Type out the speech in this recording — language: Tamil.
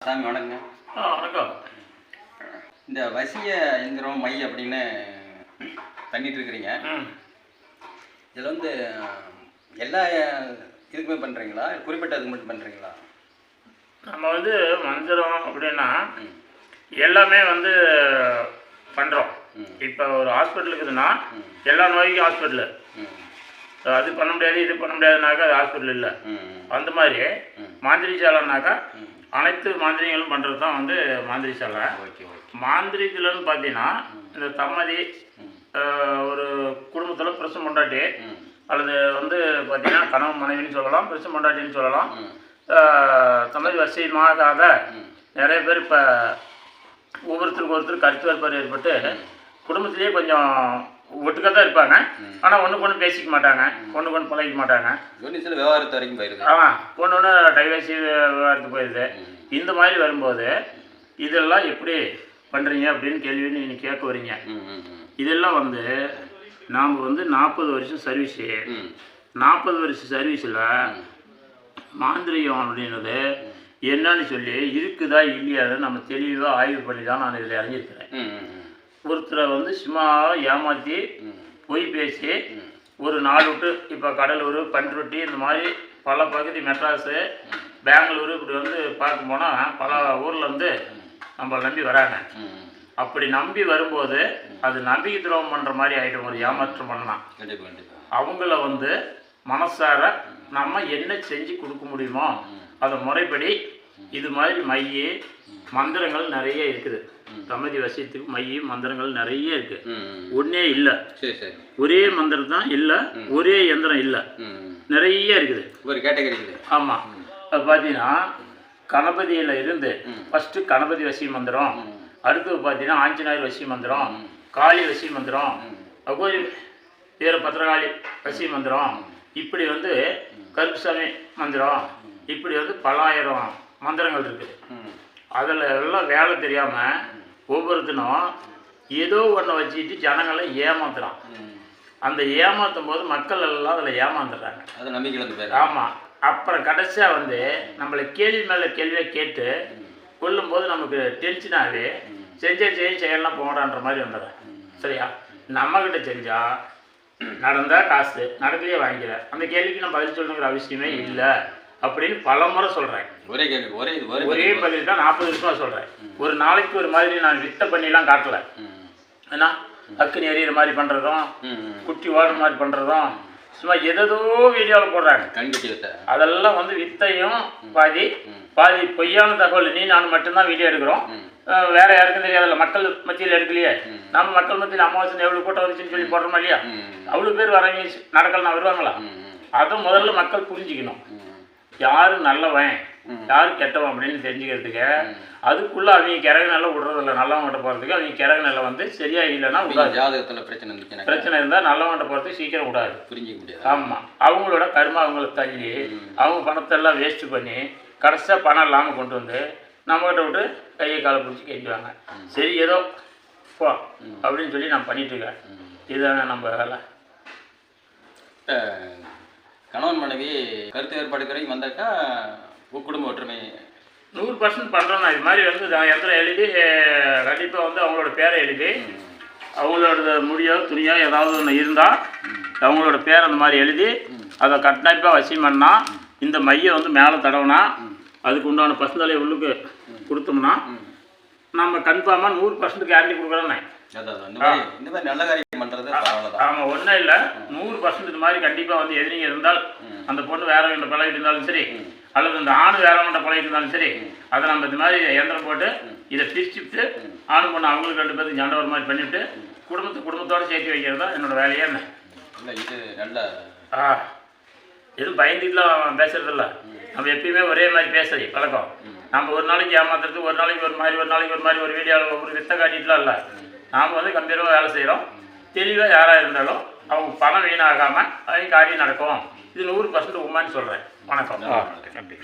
சாமி வணக்கங்க. ஆ வணக்கம். இந்த வசிய எந்திரம் மை அப்படின்னு பண்ணிட்டு இருக்கிறீங்க. இதில் வந்து எல்லா இதுக்குமே பண்ணுறீங்களா குறிப்பிட்ட இதுக்கு மட்டும் பண்ணுறீங்களா நம்ம வந்து மந்திரம் அப்படின்னா எல்லாமே வந்து பண்ணுறோம். இப்போ ஒரு ஹாஸ்பிட்டல் இருக்குதுன்னா. எல்லா நோய்க்கும் ஹாஸ்பிட்டலு. அது பண்ண முடியாது இது பண்ண முடியாதுனாக்கா அது ஹாஸ்பிட்டல் இல்லை. அந்த மாதிரி ம். மாந்திரிசாலைனாக்கா ம். அனைத்து மாந்திரிகளும் பண்ணுறது தான் வந்து மாந்திரிசாலை ஓகே ஓகே. மாந்திரிகள்னு பார்த்தீங்கன்னா இந்த தம்மதி ஒரு குடும்பத்தில் பிரசம் பொண்டாட்டி. அல்லது வந்து பார்த்தீங்கன்னா கணவன் மனைவின்னு சொல்லலாம் பிரசம் பொண்டாட்டின்னு சொல்லலாம். தமது வசியமாகாத நிறைய பேர் இப்போ ஒவ்வொருத்தருக்கு ஒருத்தர் கருத்து வேறுபாடு ஏற்பட்டு குடும்பத்திலேயே கொஞ்சம் ஒட்டுக்காக தான் இருப்பாங்க. ஆனால் ஒன்றுக்கு ஒன்று பேசிக்க மாட்டாங்க. ஒன்றுக்கு ஒன்று பழகிக்க மாட்டாங்க. யூனிஸில் விவகாரத்து வரைக்கும் போயிருது. ஆமாம் ஒன்று ஒன்று டைவர்சி விவகாரத்து போயிடுது இந்த மாதிரி வரும்போது இதெல்லாம் எப்படி பண்ணுறீங்க அப்படின்னு கேள்வி நீங்கள் கேட்க வரீங்க இதெல்லாம் வந்து நாம் வந்து நாற்பது வருஷம் சர்வீஸு நாற்பது வருஷம் சர்வீஸில் மாந்திரிகம் அப்படின்றது என்னன்னு சொல்லி இருக்குதா இல்லையான்னு நம்ம தெளிவாக ஆய்வு பண்ணி தான் நான் இதில் இறங்கியிருக்கிறேன் ஒருத்தரை வந்து சும்மா ஏமாற்றி பொய் பேசி ஒரு நாடு விட்டு இப்போ கடலூர் பண்ருட்டி இந்த மாதிரி பல பகுதி மெட்ராஸு பெங்களூரு இப்படி வந்து பார்க்க போனால் பல ஊரில் இருந்து நம்மளை நம்பி வராங்க. அப்படி நம்பி வரும்போது அது நம்பிக்கை துரோகம் பண்ணுற மாதிரி ஆகிடும் ஒரு ஏமாற்றம் பண்ணலாம் அவங்கள வந்து மனசார நம்ம என்ன செஞ்சு கொடுக்க முடியுமோ அதை முறைப்படி இது மாதிரி மைய மந்திரங்கள் நிறைய இருக்குது. தமதி வசியத்துக்கு மைய மந்திரங்கள் நிறைய இருக்கு. ஒன்றே இல்லை. ஒரே மந்திரம் தான் இல்லை ஒரே எந்திரம் இல்லை. நிறைய இருக்குது. ஒரு கேட்டகரி ஆமாம் அது பார்த்தீங்கன்னா கணபதியில் இருந்து ஃபஸ்ட்டு கணபதி வசி மந்திரம். அடுத்தது பார்த்தீங்கன்னா ஆஞ்சநேயர் வசி மந்திரம். காளி வசி மந்திரம். அகோரி வீர பத்திரகாளி வசி மந்திரம். இப்படி வந்து கருப்புசாமி மந்திரம். இப்படி வந்து பல்லாயிரம் மந்திரங்கள் இருக்குது அதில் எல்லாம் வேலை தெரியாமல் ஒவ்வொருத்தனும் ஏதோ ஒன்றை வச்சுக்கிட்டு ஜனங்களை ஏமாத்துறான். அந்த ஏமாத்தும் போது மக்கள் எல்லாம் அதில் ஏமாந்துடுறாங்க. அது நம்பிக்கை ஆமாம் அப்புறம் கடைசியாக வந்து நம்மளை கேள்வி மேலே கேள்வியை கேட்டு கொல்லும்போது நமக்கு டென்ஷனாகவே செஞ்சே செய்ய செய்யலாம் போடான்ற மாதிரி வந்துடுறேன் சரியா? நம்மக்கிட்ட செஞ்சால் நடந்தால் காசு நடக்கலையே வாங்கிக்கிற அந்த கேள்விக்கு நான் பதில் சொல்லணுங்கிற அவசியமே இல்லை. அப்படின்னு பல முறை சொல்கிறேன் ஒரே கேள்வி ஒரே இது ஒரே பதில். தான் நாற்பது வருஷமாக சொல்கிறேன் ஒரு நாளைக்கு ஒரு மாதிரி நான் வித்த பண்ணிலாம் காட்டல. ஏன்னா அக்குனி எறிகிற மாதிரி பண்ணுறதும் குட்டி வாடுற மாதிரி பண்ணுறதும் சும்மா எதோ வீடியோவில் போடுறாங்க. வைத்த அதெல்லாம் வந்து வித்தையும் பாதி பாதி பொய்யான தகவல். நீ நான் மட்டும்தான் வீடியோ எடுக்கிறோம். வேற யாருக்கும் தெரியாதுல்ல மக்கள் மத்தியில் எடுக்கலையே. நம்ம மக்கள் மத்தியில் அமாவாசை எவ்வளோ கூட்டம் வந்துச்சுன்னு சொல்லி போடுறோமா இல்லையா? அவ்வளோ பேர் வரவங்க நடக்கலாம் வருவாங்களா? அதை முதல்ல மக்கள் புரிஞ்சுக்கணும். யாரு நல்லவன் யாரு கெட்டவன் அப்படின்னு தெரிஞ்சுக்கிறதுக்கு அதுக்குள்ள அவங்க கிறகு நல்லா விடுறதில்ல நல்லவங்கிட்ட போகிறதுக்கு அவங்க கிறகு நல்லா வந்து சரியா இல்லைன்னா விடாது. ஜாதகத்தில் பிரச்சனை இருந்துச்சுன்னா பிரச்சனை இருந்தால் நல்லவங்கிட்ட போகிறதுக்கு சீக்கிரம் விடாது. புரிஞ்சிக்க முடியாது. ஆமாம் அவங்களோட கருமா அவங்கள தள்ளி அவங்க பணத்தை எல்லாம் வேஸ்ட் பண்ணி கடைசியாக பணம் இல்லாமல் கொண்டு வந்து நம்மகிட்ட விட்டு கையை காலை பிடிச்சி கெஞ்சுவாங்க. சரி ஏதோ போ அப்படின்னு சொல்லி நான் பண்ணிட்டு இருக்கேன். இதுதானே நம்ம வேலை. கணவன் மனைவி கருத்து வேறுபாடு வந்தாக்கா குடும்ப ஒற்றுமை. நூறு பர்சன்ட் பண்ணுறோம் நான். இது மாதிரி வந்து நான் எழுதி கண்டிப்பாக வந்து அவங்களோட பேரை எழுதி அவங்களோட முடியோ துணியோ ஏதாவது ஒன்று இருந்தால் அவங்களோட பேர் அந்த மாதிரி எழுதி அதை கட்டாயப்பாக வசியம் பண்ணால் இந்த மையை வந்து மேலே தடவுனா அதுக்கு உண்டான பசுந்தலையை உள்ளுக்கு கொடுத்தோம்னா நம்ம கன்ஃபார்மாக நூறு பர்சன்ட் கேரண்டி கொடுக்குறோண்ணே இந்த மாதிரி இந்த நல்ல காரியம் பண்ணுறது ஆமாம் ஒன்றும் இல்லை. நூறு பர்சன்ட் இது மாதிரி கண்டிப்பாக வந்து எதிரிங்க இருந்தால் அந்த பொண்ணு வேற கிட்ட பழகிட்டு இருந்தாலும் சரி அல்லது இந்த ஆண் வேற கிட்ட பழகிட்டு இருந்தாலும் சரி அதை நம்ம இது மாதிரி இயந்திரம் போட்டு இதை பிரிச்சுட்டு ஆண் பொண்ணு அவங்களுக்கு ரெண்டு பேருக்கு சண்டை ஒரு மாதிரி பண்ணிவிட்டு குடும்பத்து குடும்பத்தோட சேர்த்து வைக்கிறது தான் என்னோட வேலையே என்ன இல்லை இது நல்ல ஆ. எதுவும் பயந்துட்டுலாம் பேசுறதில்ல. நம்ம எப்பயுமே ஒரே மாதிரி பேசுறது பழக்கம். நம்ம ஒரு நாளைக்கு ஏமாத்துறது ஒரு நாளைக்கு ஒரு மாதிரி ஒரு நாளைக்கு ஒரு மாதிரி ஒரு வீடியோவில் ஒவ்வொரு வித்த காட்டிட்டுலாம் இல்லை. நாம் வந்து கம்பீரமாக வேலை செய்கிறோம் தெளிவாக யாராக இருந்தாலும் அவங்க பணம் வீணாகாமல் அதையும் காரியம் நடக்கும். இது நூறு பர்சன்ட் உண்மைன்னு சொல்கிறேன் வணக்கம். நன்றி.